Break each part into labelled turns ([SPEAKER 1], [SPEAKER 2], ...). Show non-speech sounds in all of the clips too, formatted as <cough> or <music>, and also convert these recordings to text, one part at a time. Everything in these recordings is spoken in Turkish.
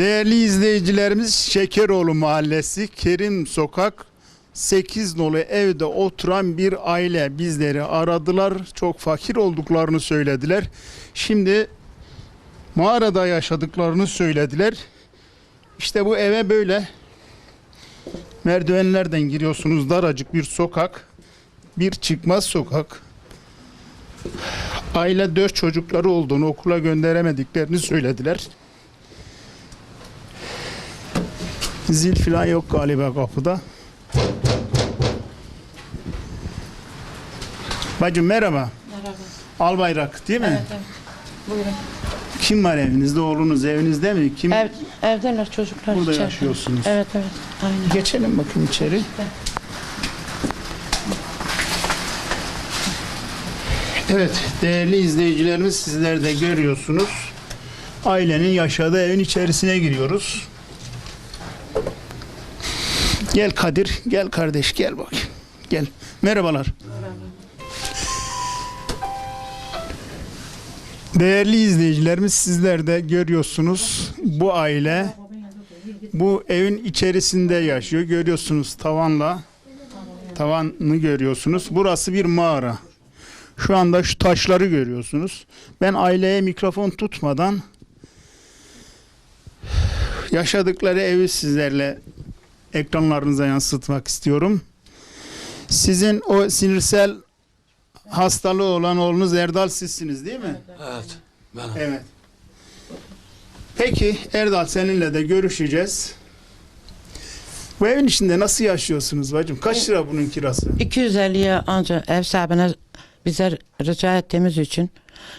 [SPEAKER 1] Değerli izleyicilerimiz Şekeroğlu Mahallesi Kerim Sokak 8 nolu evde oturan bir aile bizleri aradılar. Çok fakir olduklarını söylediler. Şimdi mağarada yaşadıklarını söylediler. İşte bu eve böyle merdivenlerden giriyorsunuz. Daracık bir sokak. Bir çıkmaz sokak. Aile dört çocukları olduğunu okula gönderemediklerini söylediler. Zil falan yok galiba kapıda. Bacım merhaba.
[SPEAKER 2] Merhaba.
[SPEAKER 1] Albayrak değil mi?
[SPEAKER 2] Evet, evet. Buyurun.
[SPEAKER 1] Kim var evinizde? Oğlunuz evinizde mi? Kim
[SPEAKER 2] Ev, evdeler çocuklar
[SPEAKER 1] burada
[SPEAKER 2] içeride.
[SPEAKER 1] yaşıyorsunuz?
[SPEAKER 2] Evet evet. Aynen.
[SPEAKER 1] Geçelim bakın içeri. Evet, değerli izleyicilerimiz sizler de görüyorsunuz. Ailenin yaşadığı evin içerisine giriyoruz. Gel Kadir, gel kardeş, gel bak. Gel. Merhabalar. Değerli izleyicilerimiz sizler de görüyorsunuz bu aile bu evin içerisinde yaşıyor. Görüyorsunuz tavanla tavanını görüyorsunuz. Burası bir mağara. Şu anda şu taşları görüyorsunuz. Ben aileye mikrofon tutmadan yaşadıkları evi sizlerle ekranlarınıza yansıtmak istiyorum. Sizin o sinirsel hastalığı olan oğlunuz Erdal sizsiniz değil mi?
[SPEAKER 3] Evet. Ben
[SPEAKER 1] Evet. Peki Erdal seninle de görüşeceğiz. Bu evin içinde nasıl yaşıyorsunuz bacım? Kaç lira bunun kirası?
[SPEAKER 2] 250'ye anca ev sahibine bize rica ettiğimiz için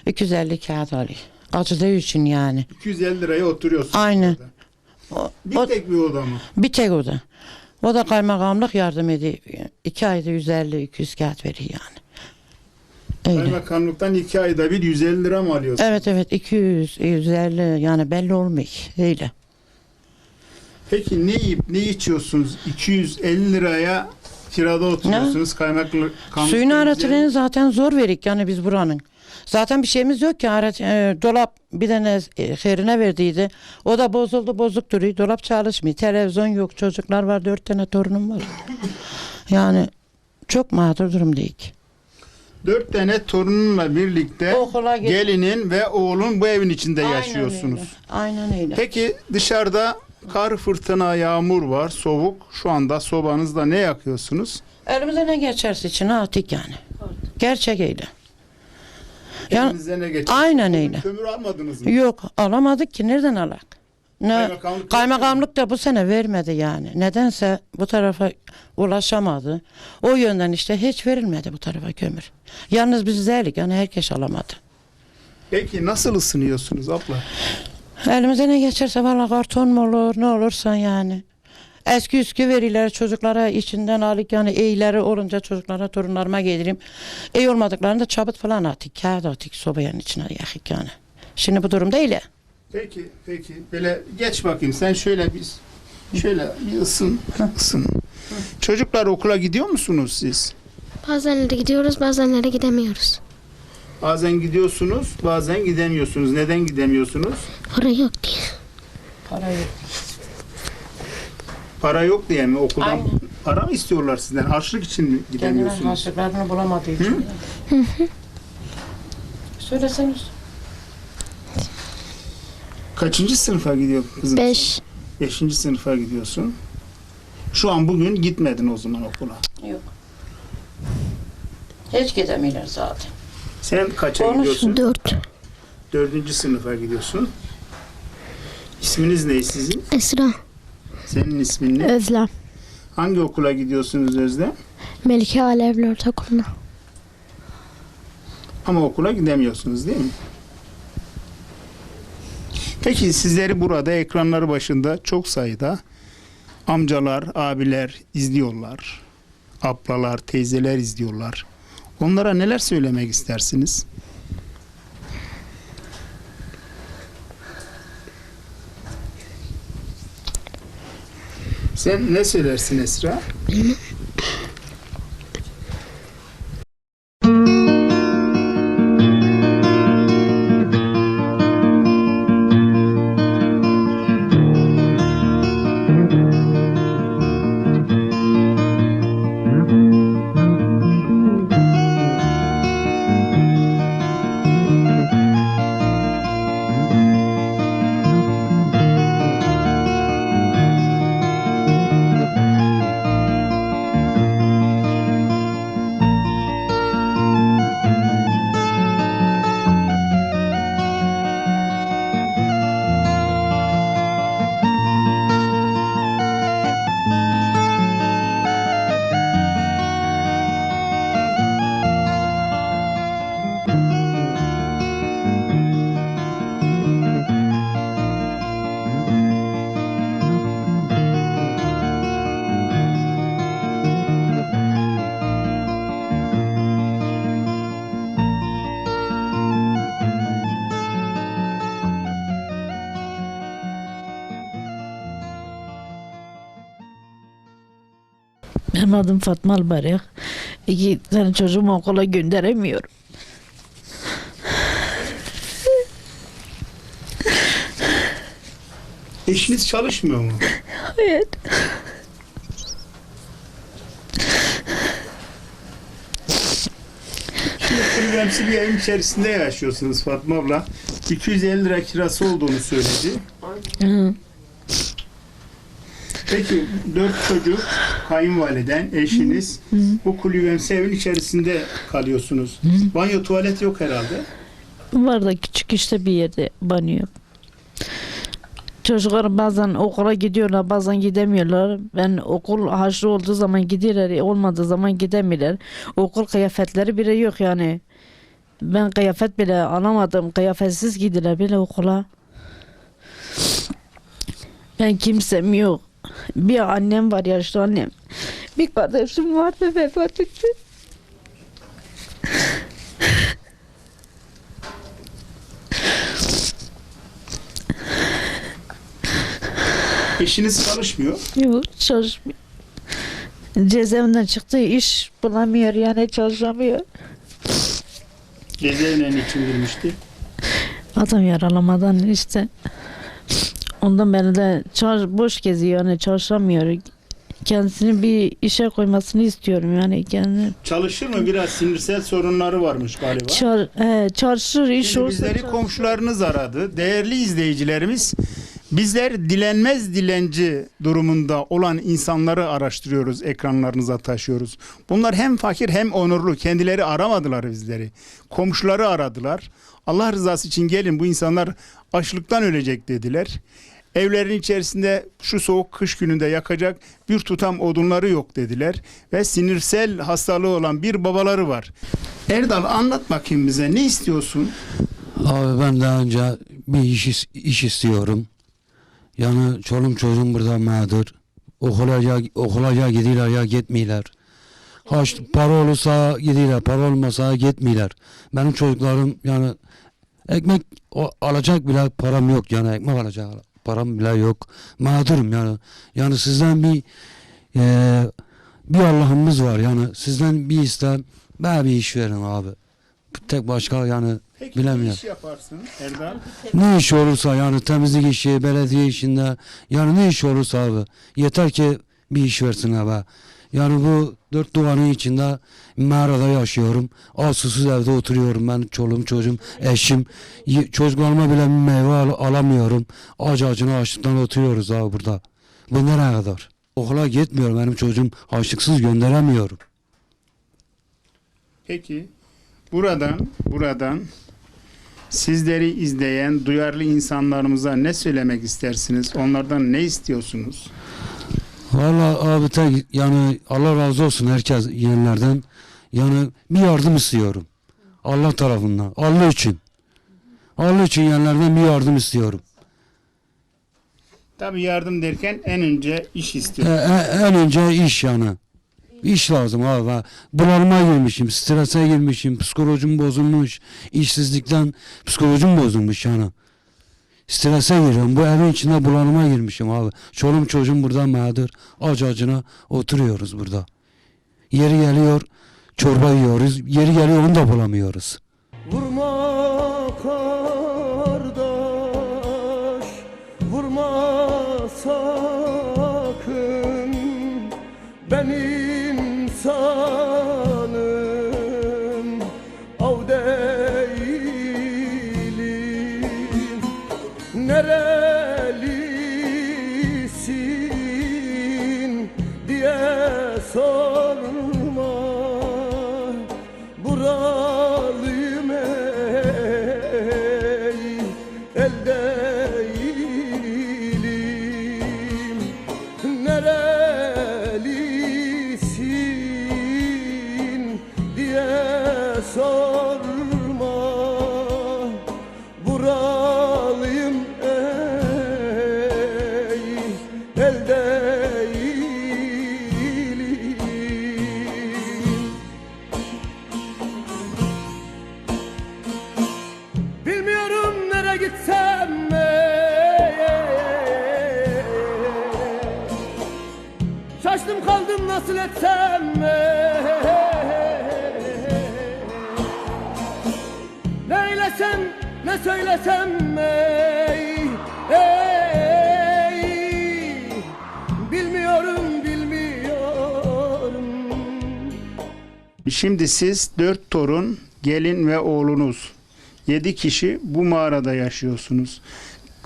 [SPEAKER 2] 250 kağıt alıyor. Acıdığı için yani.
[SPEAKER 1] 250 liraya oturuyorsunuz.
[SPEAKER 2] Aynen.
[SPEAKER 1] burada.
[SPEAKER 2] O,
[SPEAKER 1] Bir
[SPEAKER 2] o-
[SPEAKER 1] tek bir oda mı?
[SPEAKER 2] bir tek o da. O da kaymakamlık yardım ediyor. İki ayda 150-200 kağıt veriyor yani. Öyle.
[SPEAKER 1] Kaymakamlıktan iki ayda bir 150 lira mı alıyorsunuz?
[SPEAKER 2] Evet evet 200 150 yani belli olmuyor. Öyle.
[SPEAKER 1] Peki ne yiyip ne içiyorsunuz? 250 liraya kirada oturuyorsunuz. Kaymaklı
[SPEAKER 2] Suyunu aratırını zaten zor verik yani biz buranın. Zaten bir şeyimiz yok ki. Arat, e, dolap bir tane e, herine verdiydi. O da bozuldu bozuk duruyor. Dolap çalışmıyor. Televizyon yok. Çocuklar var. Dört tane torunum var. <laughs> Yani çok mağdur durumdayız.
[SPEAKER 1] Dört tane torununla birlikte
[SPEAKER 2] Okula
[SPEAKER 1] gelinin ve oğlun bu evin içinde
[SPEAKER 2] Aynen
[SPEAKER 1] yaşıyorsunuz.
[SPEAKER 2] öyle. Aynen öyle.
[SPEAKER 1] Peki dışarıda kar, fırtına, yağmur var, soğuk. Şu anda sobanızda ne yakıyorsunuz?
[SPEAKER 2] Elimize ne geçerse içine attık yani. Gerçek öyle. Yani,
[SPEAKER 1] Elinize ne
[SPEAKER 2] aynen öyle.
[SPEAKER 1] Kömür almadınız mı?
[SPEAKER 2] Yok alamadık ki. Nereden alak? Ne,
[SPEAKER 1] Kaymakamlık-
[SPEAKER 2] kaymakamlık da bu sene vermedi yani. Nedense bu tarafa ulaşamadı. O yönden işte hiç verilmedi bu tarafa kömür. Yalnız biz değilik yani herkes alamadı.
[SPEAKER 1] Peki nasıl ısınıyorsunuz abla?
[SPEAKER 2] Elimize ne geçerse valla karton mu olur ne olursa yani. Eski üskü veriler çocuklara içinden alıp yani iyileri olunca çocuklara torunlarıma gelirim. İyi olmadıklarında çabut falan attık. Kağıt attık sobanın içine yakık yani. Şimdi bu durum değil ya.
[SPEAKER 1] Peki, peki. Böyle geç bakayım. Sen şöyle bir şöyle bir ısın, ısın. Çocuklar okula gidiyor musunuz siz?
[SPEAKER 4] Bazenlere gidiyoruz, bazenlere gidemiyoruz.
[SPEAKER 1] Bazen gidiyorsunuz, bazen gidemiyorsunuz. Neden gidemiyorsunuz?
[SPEAKER 4] Para yok diye.
[SPEAKER 2] Para yok.
[SPEAKER 1] Para yok diye mi okuldan?
[SPEAKER 2] Aynen.
[SPEAKER 1] Para mı istiyorlar sizden? Harçlık için mi
[SPEAKER 2] Kendine
[SPEAKER 1] gidemiyorsunuz?
[SPEAKER 2] harçlıklarını bulamadığı için. Söyleseniz.
[SPEAKER 1] Kaçıncı sınıfa gidiyor kızım?
[SPEAKER 4] Beş.
[SPEAKER 1] Beşinci sınıfa gidiyorsun. Şu an bugün gitmedin o zaman okula.
[SPEAKER 2] Yok. Hiç gidemiyorlar zaten.
[SPEAKER 1] Sen kaça
[SPEAKER 2] Konuş.
[SPEAKER 1] gidiyorsun?
[SPEAKER 4] Dört.
[SPEAKER 1] Dördüncü sınıfa gidiyorsun. İsminiz ne sizin?
[SPEAKER 4] Esra.
[SPEAKER 1] Senin ismin ne?
[SPEAKER 4] Özlem.
[SPEAKER 1] Hangi okula gidiyorsunuz Özlem?
[SPEAKER 4] Melike Alevli Ortaokulu'na.
[SPEAKER 1] Ama okula gidemiyorsunuz değil mi? Peki sizleri burada ekranları başında çok sayıda amcalar, abiler izliyorlar. Ablalar, teyzeler izliyorlar. Onlara neler söylemek istersiniz? Sen ne söylersin Esra? <laughs>
[SPEAKER 3] Benim adım Fatma Albayrak. İki tane çocuğumu okula gönderemiyorum.
[SPEAKER 1] Eşiniz çalışmıyor mu?
[SPEAKER 3] Hayır.
[SPEAKER 1] Şimdi kulübemsi bir evin içerisinde yaşıyorsunuz Fatma abla. 250 lira kirası olduğunu söyledi.
[SPEAKER 3] Hı.
[SPEAKER 1] Peki dört çocuk, kayınvaliden, eşiniz bu kulübemsi evin içerisinde kalıyorsunuz. Banyo, tuvalet yok herhalde.
[SPEAKER 3] Var da küçük işte bir yerde banyo. Çocuklar bazen okula gidiyorlar, bazen gidemiyorlar. Ben okul haşlı olduğu zaman gidiyorlar, olmadığı zaman gidemiyorlar. Okul kıyafetleri bile yok yani. Ben kıyafet bile alamadım. Kıyafetsiz gidiler bile okula. Ben kimsem yok. Bir annem var yaşlı annem. Bir kardeşim var ve vefat etti.
[SPEAKER 1] Eşiniz çalışmıyor.
[SPEAKER 3] Yok çalışmıyor. Cezaevinden çıktı iş bulamıyor yani çalışamıyor.
[SPEAKER 1] Cezaevine için girmişti.
[SPEAKER 3] Adam yaralamadan işte. Ondan beri de çalış, boş geziyor yani çalışamıyor. Kendisini bir işe koymasını istiyorum yani kendi.
[SPEAKER 1] Çalışır mı? Biraz sinirsel sorunları varmış galiba.
[SPEAKER 3] Çar, he, çalışır iş
[SPEAKER 1] Şimdi
[SPEAKER 3] olsa
[SPEAKER 1] bizleri
[SPEAKER 3] çalışır.
[SPEAKER 1] komşularınız aradı. Değerli izleyicilerimiz, bizler dilenmez dilenci durumunda olan insanları araştırıyoruz, ekranlarınıza taşıyoruz. Bunlar hem fakir hem onurlu. Kendileri aramadılar bizleri. Komşuları aradılar. Allah rızası için gelin bu insanlar açlıktan ölecek dediler. Evlerin içerisinde şu soğuk kış gününde yakacak bir tutam odunları yok dediler. Ve sinirsel hastalığı olan bir babaları var. Erdal anlat bakayım bize ne istiyorsun?
[SPEAKER 5] Abi ben daha önce bir iş, iş istiyorum. Yani çolum çocuğum burada mağdur. Okula ya, okula ya gidiyorlar ya gitmiyorlar. Haç, para olursa gidiyorlar, para olmasa gitmiyorlar. Benim çocuklarım yani ekmek alacak bile param yok yani ekmek alacak param bile yok. Mağdurum yani. Yani sizden bir eee, bir Allah'ımız var yani sizden bir istem bana bir iş verin abi. Tek başka yani
[SPEAKER 1] Peki
[SPEAKER 5] Bilemiyorum.
[SPEAKER 1] ne iş yaparsın Erdal?
[SPEAKER 5] ne iş olursa yani temizlik işi, belediye işinde yani ne iş olursa abi yeter ki bir iş versin abi. Yani bu dört duvarın içinde mağarada yaşıyorum. Az susuz evde oturuyorum ben çoluğum çocuğum eşim. Ye- Çocuklarıma bile meyve al- alamıyorum. Ağaç ağacına açlıktan oturuyoruz abi burada. Bu nereye kadar? Okula gitmiyorum benim çocuğum açlıksız gönderemiyorum.
[SPEAKER 1] Peki buradan buradan sizleri izleyen duyarlı insanlarımıza ne söylemek istersiniz? Onlardan ne istiyorsunuz?
[SPEAKER 5] Valla abi tek yani Allah razı olsun herkes yeğenlerden. Yani bir yardım istiyorum. Allah tarafından. Allah için. Allah için yeğenlerden bir yardım istiyorum.
[SPEAKER 1] Tabii yardım derken en önce iş
[SPEAKER 5] E,
[SPEAKER 1] istiyorum.
[SPEAKER 5] e, en önce iş yani. İş lazım. Ben Bunalıma girmişim, strese girmişim, psikolojim bozulmuş, işsizlikten psikolojim bozulmuş yani. Strese giriyorum. Bu evin içinde bunalıma girmişim abi. Çoluğum çocuğum burada mağdur. Ağaç ağacına oturuyoruz burada. Yeri geliyor çorba yiyoruz. Yeri geliyor onu da bulamıyoruz.
[SPEAKER 6] Nerelisin diye sorma
[SPEAKER 1] Şimdi siz dört torun, gelin ve oğlunuz. Yedi kişi bu mağarada yaşıyorsunuz.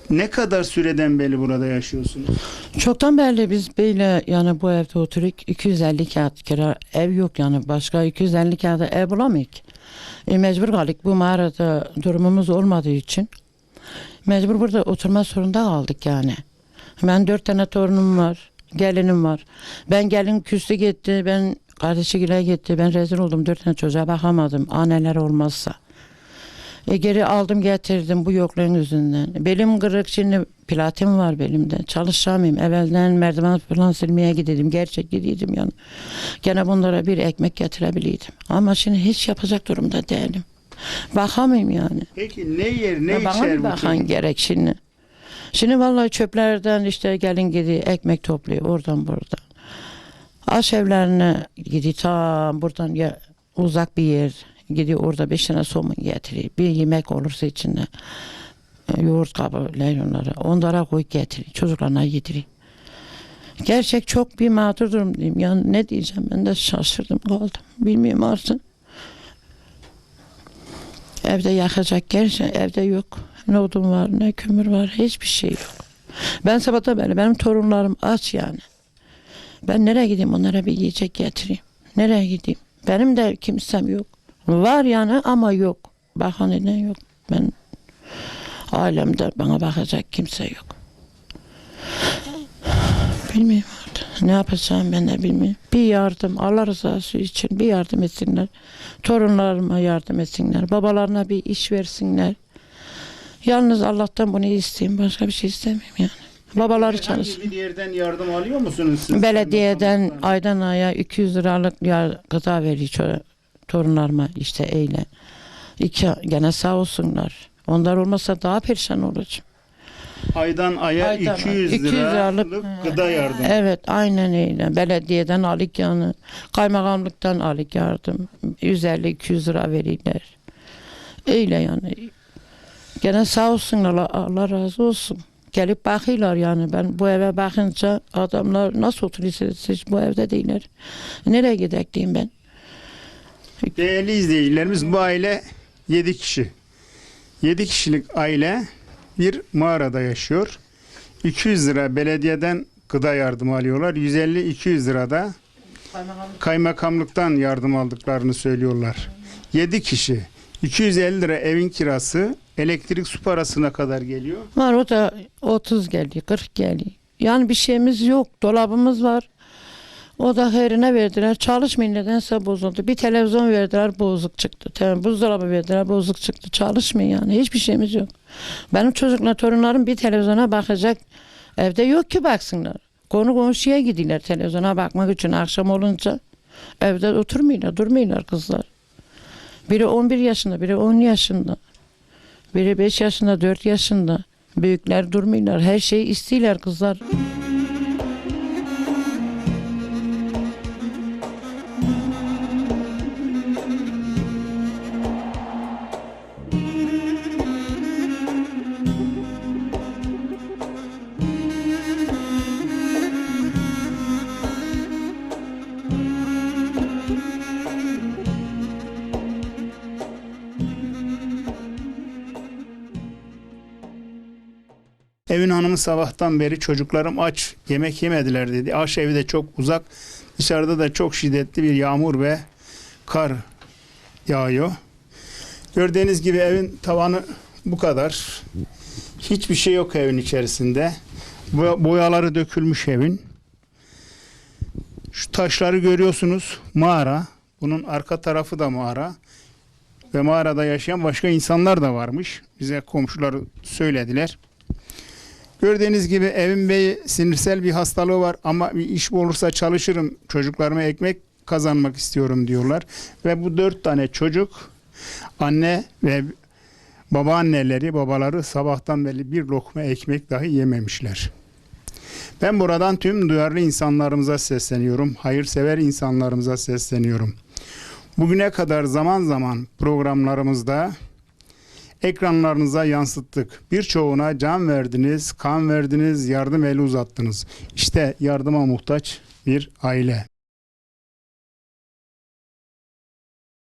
[SPEAKER 1] Ne kadar süreden beri burada yaşıyorsunuz?
[SPEAKER 2] Çoktan beri biz böyle yani bu evde oturup 250 kağıt kira ev yok yani başka 250 kağıt ev bulamayız. E, mecbur kaldık bu mağarada durumumuz olmadığı için. Mecbur burada oturma zorunda kaldık yani. Ben dört tane torunum var. Gelinim var. Ben gelin küstü gitti. Ben kardeşi gile gitti. Ben rezil oldum. Dört tane çocuğa bakamadım. Anneler olmazsa. E geri aldım getirdim bu yokluğun yüzünden. Belim kırık şimdi platin var belimde. Çalışamayayım. Evvelden merdiven falan silmeye gidelim. Gerçek gidiydim yani. Gene bunlara bir ekmek getirebiliydim. Ama şimdi hiç yapacak durumda değilim. Bakamayayım yani.
[SPEAKER 1] Peki ne yer, ne
[SPEAKER 2] Ya bana
[SPEAKER 1] içer
[SPEAKER 2] bir
[SPEAKER 1] bu
[SPEAKER 2] bakan
[SPEAKER 1] çocuk?
[SPEAKER 2] gerek şimdi. Şimdi vallahi çöplerden işte gelin gidiyor ekmek topluyor oradan buradan. Aş evlerine gidiyor tam buradan ya uzak bir yer gidiyor orada beş tane somun getiriyor. Bir yemek olursa içinde e, yoğurt kabı leylonları onlara koy getiriyor. Çocuklarına yediriyor. Gerçek çok bir mağdur durumdayım. Yani ne diyeceğim ben de şaşırdım kaldım. Bilmiyorum artık. Evde yakacak gerçek evde yok. Ne odun var ne kömür var hiçbir şey yok. Ben sabahta beri benim torunlarım aç yani. Ben nereye gideyim onlara bir yiyecek getireyim. Nereye gideyim? Benim de kimsem yok. Var yani ama yok. Bakan eden yok. Ben ailemde bana bakacak kimse yok. Bilmiyorum. Ne yapacağım ben de bilmiyorum. Bir yardım Allah rızası için bir yardım etsinler. Torunlarıma yardım etsinler. Babalarına bir iş versinler. Yalnız Allah'tan bunu isteyeyim. Başka bir şey istemiyorum yani. Babaları.
[SPEAKER 1] Herhangi bir yerden yardım alıyor musunuz siz?
[SPEAKER 2] Belediyeden aydan aya 200 liralık yar, gıda veriyor ço- torunlarıma işte eyle. İki, gene sağ olsunlar. Onlar olmasa daha perişan olacağım.
[SPEAKER 1] Aydan aya
[SPEAKER 2] Aydan
[SPEAKER 1] 200,
[SPEAKER 2] 200
[SPEAKER 1] liralık
[SPEAKER 2] liralık-
[SPEAKER 1] gıda yardımı.
[SPEAKER 2] Evet aynen öyle. Belediyeden alık yani. Kaymakamlıktan alık yardım. 150-200 lira verirler. Öyle yani. Gene sağ olsunlar Allah razı olsun. Gelip bakıyorlar yani ben bu eve bakınca adamlar nasıl oturuyorsunuz siz bu evde değiller. Nereye gidek diyeyim ben.
[SPEAKER 1] Değerli izleyicilerimiz bu aile 7 kişi. 7 kişilik aile bir mağarada yaşıyor. 200 lira belediyeden gıda yardımı alıyorlar. 150-200 lira da kaymakamlıktan yardım aldıklarını söylüyorlar. 7 kişi. 250 lira evin kirası, elektrik su parasına kadar geliyor.
[SPEAKER 2] Var o da 30 geliyor 40 geliyor. Yani bir şeyimiz yok. Dolabımız var. O da herine verdiler. Çalışmayın nedense bozuldu. Bir televizyon verdiler bozuk çıktı. Te- Buzdolabı verdiler bozuk çıktı. Çalışmayın yani. Hiçbir şeyimiz yok. Benim çocuklar torunlarım bir televizyona bakacak. Evde yok ki baksınlar. Konu komşuya gidiyorlar televizyona bakmak için akşam olunca. Evde oturmuyorlar, durmuyorlar kızlar. Biri 11 yaşında, biri 10 yaşında. Biri 5 yaşında, 4 yaşında. Büyükler durmuyorlar. Her şeyi istiyorlar kızlar.
[SPEAKER 1] Hanımı sabahtan beri çocuklarım aç, yemek yemediler dedi. Aş evi de çok uzak. Dışarıda da çok şiddetli bir yağmur ve kar yağıyor. Gördüğünüz gibi evin tavanı bu kadar. Hiçbir şey yok evin içerisinde. Boya- Boyaları dökülmüş evin. Şu taşları görüyorsunuz. Mağara. Bunun arka tarafı da mağara. Ve mağarada yaşayan başka insanlar da varmış. Bize komşuları söylediler. Gördüğünüz gibi evin beyi sinirsel bir hastalığı var ama bir iş olursa çalışırım çocuklarıma ekmek kazanmak istiyorum diyorlar. Ve bu dört tane çocuk anne ve babaanneleri babaları sabahtan beri bir lokma ekmek dahi yememişler. Ben buradan tüm duyarlı insanlarımıza sesleniyorum. Hayırsever insanlarımıza sesleniyorum. Bugüne kadar zaman zaman programlarımızda ekranlarınıza yansıttık. Birçoğuna can verdiniz, kan verdiniz, yardım eli uzattınız. İşte yardıma muhtaç bir aile.